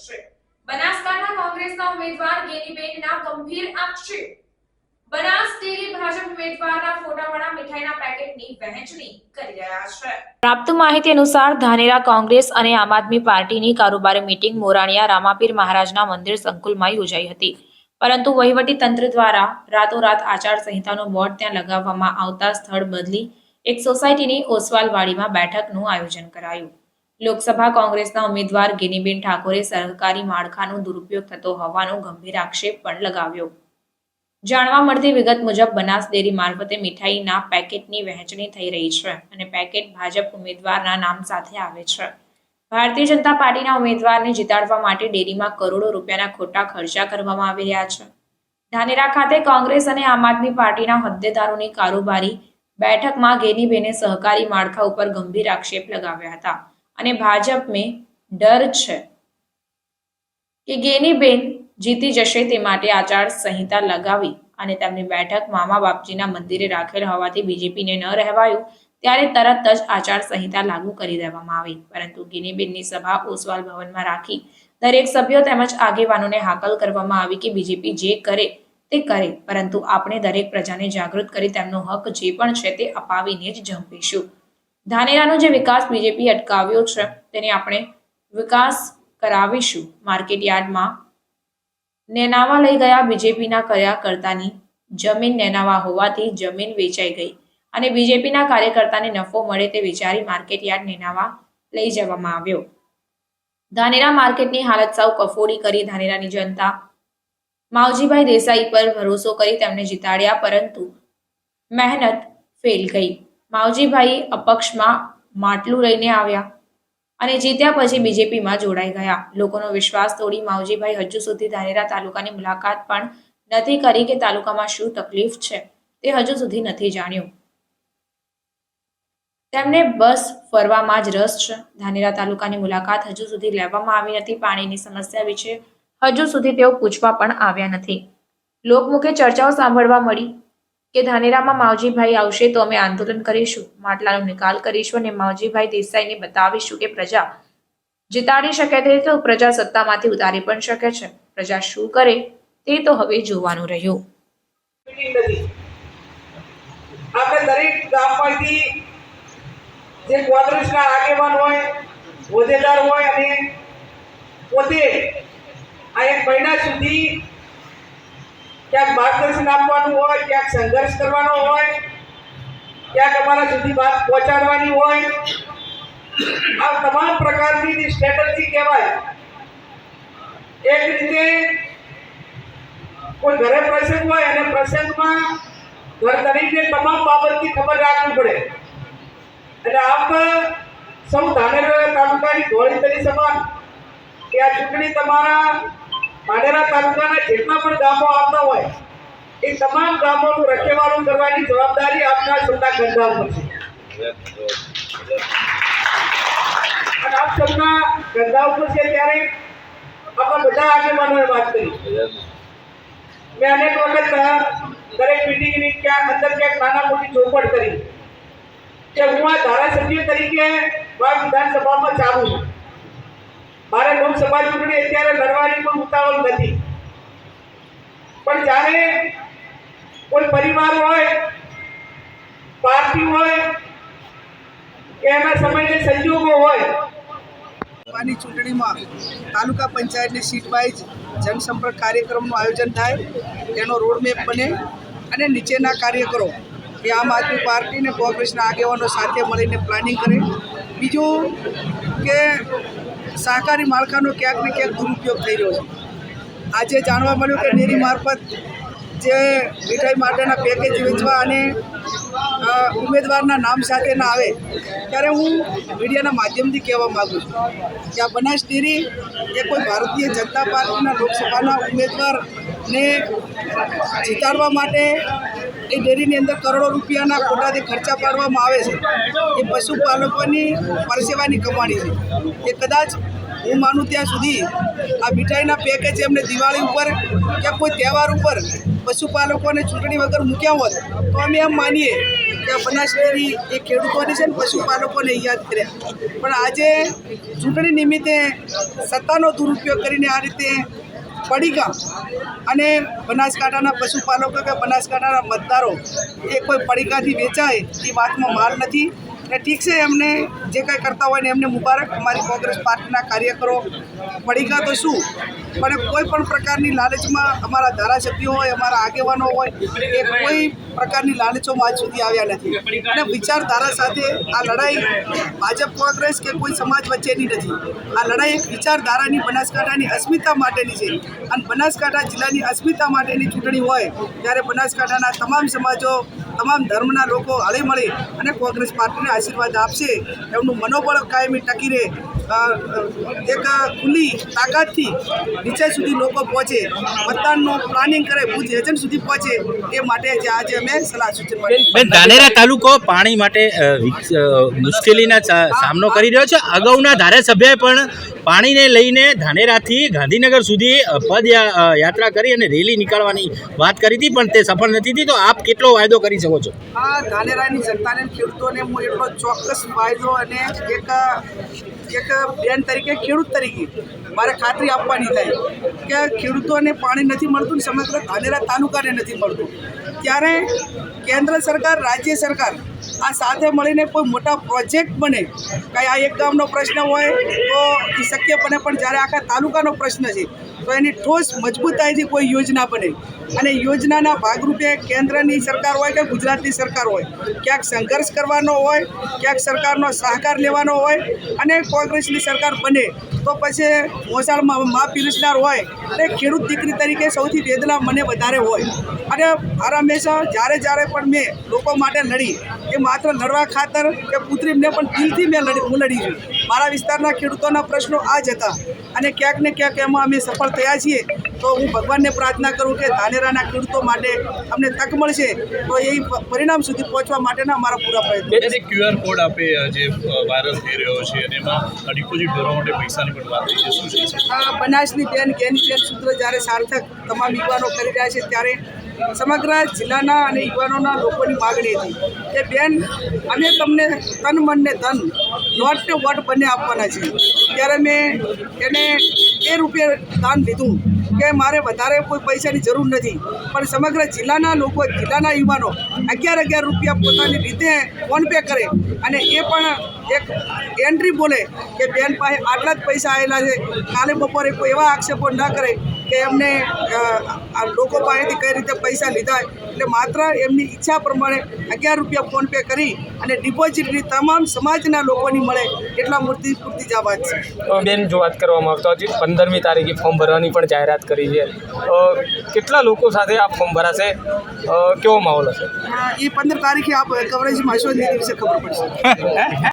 કરશે બનાસકાંઠા કોંગ્રેસના ઉમેદવાર ગેનીબેનના ગંભીર આક્ષેપ. બનાસ ડેરી ભાજપ ઉમેદવારના ફોટાવાળા મીઠાઈના પેકેટની વહેંચણી કરી રહ્યા છે. પ્રાપ્ત માહિતી અનુસાર ધાનેરા કોંગ્રેસ અને આમ આદમી પાર્ટીની કારોબારી મીટિંગ મોરાણીયા રામાપીર મહારાજના મંદિર સંકુલમાં યોજાઈ હતી. પરંતુ વહીવટી તંત્ર દ્વારા રાતોરાત આચારસંહિતાનો બોર્ડ ત્યાં લગાવવામાં આવતા સ્થળ બદલી એક સોસાયટીની ઓસવાલવાડીમાં બેઠકનું આયોજન કરાયું. લોકસભા કોંગ્રેસના ઉમેદવાર ગિનીબેન ઠાકોરે સરકારી માળખાનો દુરુપયોગ થતો હોવાનો ગંભીર આક્ષેપ પણ લગાવ્યો. જાણવા મળતી વિગત મુજબ, બનાસ ડેરી મારફતે મીઠાઈના પેકેટની વહેંચણી થઈ રહી છે અને પેકેટ ભાજપ ઉમેદવારના નામ સાથે આવે છે. ભારતીય જનતા પાર્ટીના ઉમેદવારને જીતાડવા માટે ડેરીમાં કરોડો રૂપિયાના ખોટા ખર્ચા કરવામાં આવી રહ્યા છે. ધાનેરા ખાતે કોંગ્રેસ અને આમ આદમી પાર્ટીના હોદ્દેદારોની કારોબારી બેઠકમાં ગેનીબેને સહકારી માળખા ઉપર ગંભીર આક્ષેપ લગાવ્યા હતા. અને ભાજપને ડર છે કે ગેનીબેન જીતી જશે તે માટે આચાર સંહિતા લગાવી અને તેમની બેઠક મામા બાપજીના મંદિરે રાખેલ હોવાથી બીજેપીને ન રહેવાયું, ત્યારે તરત જ આચાર સંહિતા લાગુ કરી દેવામાં આવી. પરંતુ ગિનીબેનની સભા ઓસવાલ ભવનમાં રાખી દરેક સભ્યો તેમજ આગેવાનોને હાકલ કરવામાં આવી કે બીજેપી જે કરે તે કરે, પરંતુ આપણે દરેક પ્રજાને જાગૃત કરી તેમનો હક જે પણ છે તે અપાવીને જ જંપીશું ધાનેરાનો જે વિકાસ બીજેપી અટકાવ્યો છે, તેને આપણે વિકાસ કરાવીશું માર્કેટ યાર્ડમાં. નેનાવા લઈ ગયા બીજેપીના કાર્યકર્તાની જમીન નેનાવા હોવાથી જમીન વેચાઈ ગઈ અને બીજેપીના કાર્યકર્તાને નફો મળે તે વિચારી માર્કેટ યાર્ડ નેનાવા લઈ જવામાં આવ્યો. ધાનેરા માર્કેટની હાલત સાવ કફોડી કરી ધાનેરાની જનતા. માવજીભાઈ દેસાઈ પર ભરોસો કરી તેમને જીતાડ્યા, પરંતુ મહેનત ફેલ ગઈ. માવજીભાઈ અપક્ષમાં માટલું લઈને આવ્યા અને જીત્યા પછી બીજેપીમાં જોડાઈ ગયા. લોકોનો વિશ્વાસ તોડી માવજીભાઈ હજુ સુધી ધાનેરા તાલુકાની મુલાકાત પણ નથી કરી કે તાલુકામાં શું તકલીફ છે તે હજુ સુધી નથી જાણ્યું. તેમને બસ ફરવામાં જ રસ છે. ધાનેરા તાલુકાની મુલાકાત હજુ સુધી લેવામાં આવી નથી. પાણીની સમસ્યા વિશે હજુ સુધી તેઓ પૂછવા પણ આવ્યા નથી. લોકમુખે ચર્ચાઓ સાંભળવા મળી. કે ધાનેરામાં માવજીભાઈ આવશે તો અમે આંદોલન કરીશું. માટલાનો નિકાલ કરીશું અને માવજીભાઈ દેસાઈને બતાવીશું કે પ્રજા જીતાડી શકે તે તો પ્રજા સત્તામાંથી ઉતારી પણ શકે છે. પ્રજા શું કરે તે તો હવે જોવાનું રહ્યું. આપણે દરેક ગામમાંથી જે કોંગ્રેસના આગેવાન હોય, હોદ્દેદાર હોય અને પોતે આ એક મહિના સુધી ક્યાંક માર્ગદર્શન આપવાનું હોય, ક્યાંક સંઘર્ષ કરવાનો હોય, ક્યાંક અમારા સુધી વાત પહોંચાડવાની હોય. આ તમામ પ્રકારની જે સ્ટ્રેટજી કહેવાય એક રીતે કોઈ ઘરે પ્રસંગ હોય અને પ્રસંગમાં ઘર તરીકે તમામ બાબતની ખબર રાખવી પડે. એટલે આપ સૌ ધાનેરા તાલુકાની ધોળી તરી સમાન કે આ ચૂંટણી તમારા ધાનેરા તાલુકાના જેટલા પણ ગામો આવતા હોય, એ તમામ ગામોનું રખેવાળું કરવાની જવાબદારી આપના સૌના કંધા ઉપર છે. અને આપ સૌના કંધા ઉપર છે ત્યારે આપણે બધા આગેવાનોએ વાત કરી. મેં અનેક વખત દરેક મિટિંગની ક્યાંક અંદર ક્યાંક નાના મોટી ચોપડ કરી. કે હું આ ધારાસભ્ય તરીકે વાવ વિધાનસભામાં ચાલું છું. મારે લોકસભા ચૂંટણી અત્યારે લડવાની પણ ઉતાવળ નથી. પણ જ્યારે કોઈ પરિવાર હોય, પાર્ટી હોય કે એના સમયને સંજોગો હોય. આની ચૂંટણીમાં તાલુકા પંચાયતની સીટ વાઇઝ જનસંપર્ક કાર્યક્રમનું આયોજન થાય, તેનો રોડમેપ બને અને નીચેના કાર્યકરો એ આમ આદમી પાર્ટી અને કોંગ્રેસના આગેવાનો સાથે મળીને પ્લાનિંગ કરે. બીજું કે સહકારી માળખાનો ક્યાંક ને ક્યાંક દુરુપયોગ થઈ રહ્યો છે. આજે જાણવા મળ્યું કે ડેરી મારફત જે મીઠાઈ માટેના પેકેજ વેચવા અને ઉમેદવારના નામ સાથે ના આવે, ત્યારે હું મીડિયાના માધ્યમથી કહેવા માગું છું કે આ બનાસ ડેરી એ કોઈ ભારતીય જનતા પાર્ટીના લોકસભાના ઉમેદવારને જીતાડવા માટે એ ડેરીની અંદર કરોડો રૂપિયાના ખોટાથી ખર્ચા પાડવામાં આવે છે. એ પશુપાલકોની પરસેવાની કમાણી છે. એ કદાચ હું માનું ત્યાં સુધી આ મીઠાઈના પેકેજ એમને દિવાળી ઉપર કે કોઈ તહેવાર ઉપર પશુપાલકોને ચૂંટણી વગર મૂક્યા હોત, તો અમે એમ માનીએ કે આ બનાસ એ ખેડૂતોની છે ને પશુપાલકોને યાદ કર્યા પણ આજે ચૂંટણી નિમિત્તે સત્તાનો દુરુપયોગ કરીને આ રીતે પડીકા અને બનાસકાંઠાના પશુપાલકો કે બનાસકાંઠાના મતદારો એ કોઈ પડીકાથી વેચાય એ વાતમાં માલ નથી. ને ઠીક છે, એમને જે કંઈ કરતા હોય ને એમને મુબારક. અમારી કોંગ્રેસ પાર્ટીના કાર્યકરો પડીકા તો શું? પણ કોઈ પણ પ્રકારની લાલચમાં અમારા ધારાસભ્યો હોય, અમારા આગેવાનો હોય, એ કોઈ પ્રકારની લાલચોમાં આજ સુધી આવ્યા નથી. અને વિચારધારા સાથે આ લડાઈ ભાજપ કોંગ્રેસ કે કોઈ સમાજ વચ્ચેની નથી. આ લડાઈ એક વિચારધારાની બનાસકાંઠાની અસ્મિતા માટેની છે. અને બનાસકાંઠા જિલ્લાની અસ્મિતા માટેની ચૂંટણી હોય ત્યારે બનાસકાંઠાના તમામ સમાજો, તમામ ધર્મના લોકો હળી મળી અને કોંગ્રેસ પાર્ટીને આશીર્વાદ આપશે. એમનું મનોબળ કાયમી ટકી રહે એક ખુલ્લી તાકાતથી નીચે સુધી લોકો પહોંચે. મતદાનનું પ્લાનિંગ કરે બુથ એજન્ટ સુધી પહોંચે એ માટે જે આજે અમે સલાહ સૂચન ધાનેરા તાલુકો પાણી માટે મુશ્કેલીના સામનો કરી રહ્યો છે. અગાઉના ધારાસભ્યએ પણ પાણીને લઈને ધાનેરાથી ગાંધીનગર સુધી પદયાત્રા યાત્રા કરી અને રેલી નીકાળવાની વાત કરી હતી પણ તે સફળ નથી થઈ તો આપ કેટલો વાયદો કરી શકો છો? આ ધાનેરાની જનતાને ખેડૂતોને હું એટલો ચોક્કસ ફાયદો અને એક એક બેન તરીકે, ખેડૂત તરીકે મારે ખાતરી આપવાની થાય કે ખેડૂતોને પાણી નથી મળતું ને સમગ્ર ધાનેરા તાલુકાને નથી મળતું. ત્યારે કેન્દ્ર સરકાર, રાજ્ય સરકાર આ સાથે મળીને કોઈ મોટા પ્રોજેક્ટ બને, કાંઈ આ એક ગામનો પ્રશ્ન હોય તો એ શક્ય બને. પણ જ્યારે આખા તાલુકાનો પ્રશ્ન છે તો એની ઠોસ મજબૂતાઈથી કોઈ યોજના બને. અને યોજનાના ભાગરૂપે કેન્દ્રની સરકાર હોય કે ગુજરાતની સરકાર હોય, ક્યાંક સંઘર્ષ કરવાનો હોય, ક્યાંક સરકારનો સહકાર લેવાનો હોય અને કોંગ્રેસની સરકાર બને, તો પછી મોસાળમાં મા પીરસનાર હોય, અને ખેડૂત દીકરી તરીકે સૌથી વેદના મને વધારે હોય. અને મારા હંમેશા જ્યારે જ્યારે પણ મેં લોકો માટે લડી, એ માત્ર લડવા ખાતર કે પુત્રીને પણ દિલથી મેં લડી, હું લડી છું. મારા વિસ્તારના ખેડૂતોના પ્રશ્નો આ જ હતા. અને ક્યાંક ને ક્યાંક એમાં અમે સફળ થયા છીએ. તો હું ભગવાનને પ્રાર્થના કરું કે ધાનેરાના ખેડૂતો માટે અમને તક મળશે તો એ પરિણામ સુધી પહોંચવા માટેના અમારા પૂરા પ્રયત્નો. ક્યુઆર કોડ આપે જે વાયરલ થઈ રહ્યો છે અને એમાં ડિપોઝિટ ભરવા માટે પૈસાની પણ વાત થઈ છે. શું આ બનાસની બેન ગેની બેન સૂત્ર જ્યારે સાર્થક તમામ યુવાનો કરી રહ્યા છે ત્યારે સમગ્ર જિલ્લાના અને યુવાનોના લોકોની માગણી હતી કે બેન અમે તમને તન મન ને ધન નોટ ને વોટ બંને આપવાના છે ત્યારે મેં એને એ રૂપે દાન લીધું કે મારે વધારે કોઈ પૈસાની જરૂર નથી. પણ સમગ્ર જિલ્લાના લોકો, જિલ્લાના યુવાનો અગિયાર અગિયાર રૂપિયા પોતાની રીતે ફોનપે કરે અને એ પણ એક એન્ટ્રી બોલે કે બેન પાસે આટલા જ પૈસા આવેલા છે કાલે બપોરે કોઈ એવા આક્ષેપો ન કરે કે એમને આ લોકો પાસેથી કઈ રીતે પૈસા લીધા એટલે માત્ર એમની ઈચ્છા પ્રમાણે અગિયાર રૂપિયા ફોનપે કરી અને ડિપોઝિટની તમામ સમાજના લોકોની મળે એટલા મૂર્તિ પૂરતી જ આ વાત છે. બેન જો વાત કરવામાં આવતો હજી પંદરમી તારીખે ફોર્મ ભરવાની પણ જાહેરાત કરી છે. કેટલા લોકો સાથે આ ફોર્મ ભરાશે? કેવો માહોલ હશે? એ પંદર તારીખે આપ કવરેજમાં હશો એ દિવસે ખબર પડશે.